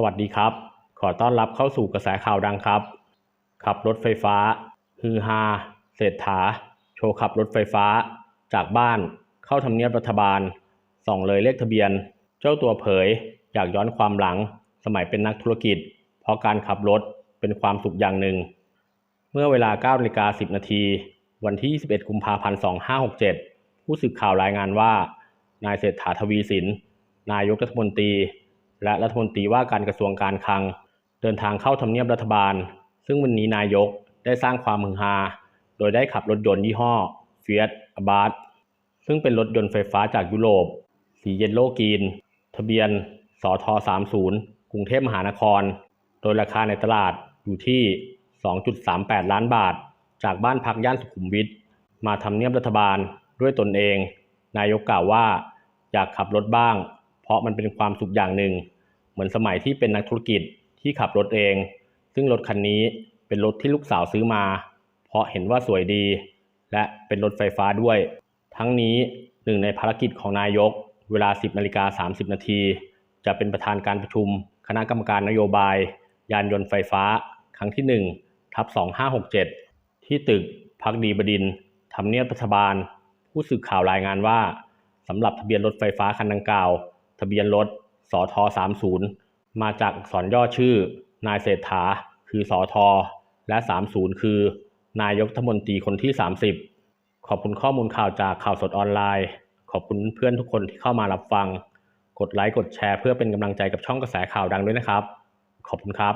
สวัสดีครับ ขอต้อนรับเข้าสู่กระแสข่าวดังครับ ขับรถไฟฟ้า ฮือฮาเศรษฐา โชว์ขับรถไฟฟ้า จากบ้านเข้าทำเนียบรัฐบาล ส่องเลยเลขทะเบียน เจ้าตัวเผย อยากย้อนความหลัง สมัยเป็นนักธุรกิจ เพราะการขับรถเป็นความสุขอย่างหนึ่ง เมื่อเวลา9นาฬิกา10 นาที วันที่ 21 กุมภาพันธ์ 2567 ผู้สื่อข่าวรายงานว่า นายเศรษฐาทวีสิน นายกรัฐมนตรี และรัฐมนตรีว่าการกระทรวงการคลัง เดินทางเข้าทำเนียบรัฐบาล ซึ่งวันนี้นายกได้สร้างความฮือฮา โดยได้ขับรถยนต์ยี่ห้อ Fiat Abarth ซึ่งเป็นรถยนต์ไฟฟ้าจากยุโรป สีเยลโลกรีน ทะเบียนสท30 กรุงเทพมหานคร โดยราคาในตลาดอยู่ที่ 2.38 ล้านบาท จากบ้านพักย่านสุขุมวิทมาทำเนียบรัฐบาลด้วยตนเอง นายกกล่าวว่า อยากขับรถบ้าง เพราะมันเป็นความสุขอย่างหนึ่ง เหมือนสมัยที่เป็นนักธุรกิจที่ขับรถเอง ซึ่งรถคันนี้เป็นรถที่ลูกสาวซื้อมา เพราะเห็นว่าสวยดี และเป็นรถไฟฟ้าด้วย ทั้งนี้หนึ่งในภารกิจของนายก เวลา 10นาฬิกา30 นาที จะเป็นประธานการประชุม คณะกรรมการนโยบาย ยานยนต์ไฟฟ้า ครั้งที่ 1 ทับ 2567 ที่ตึกพักดีบดินทร์ทำเนียบรัฐบาล ผู้สื่อข่าวรายงานว่าสำหรับทะเบียนรถไฟฟ้าคันดังกล่าว ทะเบียนรถ สอท30 มาจากอักษรย่อชื่อ นายเศรษฐา คือสอทอและ 30 คือ นายกรัฐมนตรีคนที่ 30 ขอบคุณข้อมูลข่าวจากข่าวสดออนไลน์ ขอบคุณเพื่อนทุกคนที่เข้ามารับฟัง กดไลค์กดแชร์เพื่อเป็นกำลังใจกับช่องกระแสข่าวดังด้วยนะครับ ขอบคุณครับ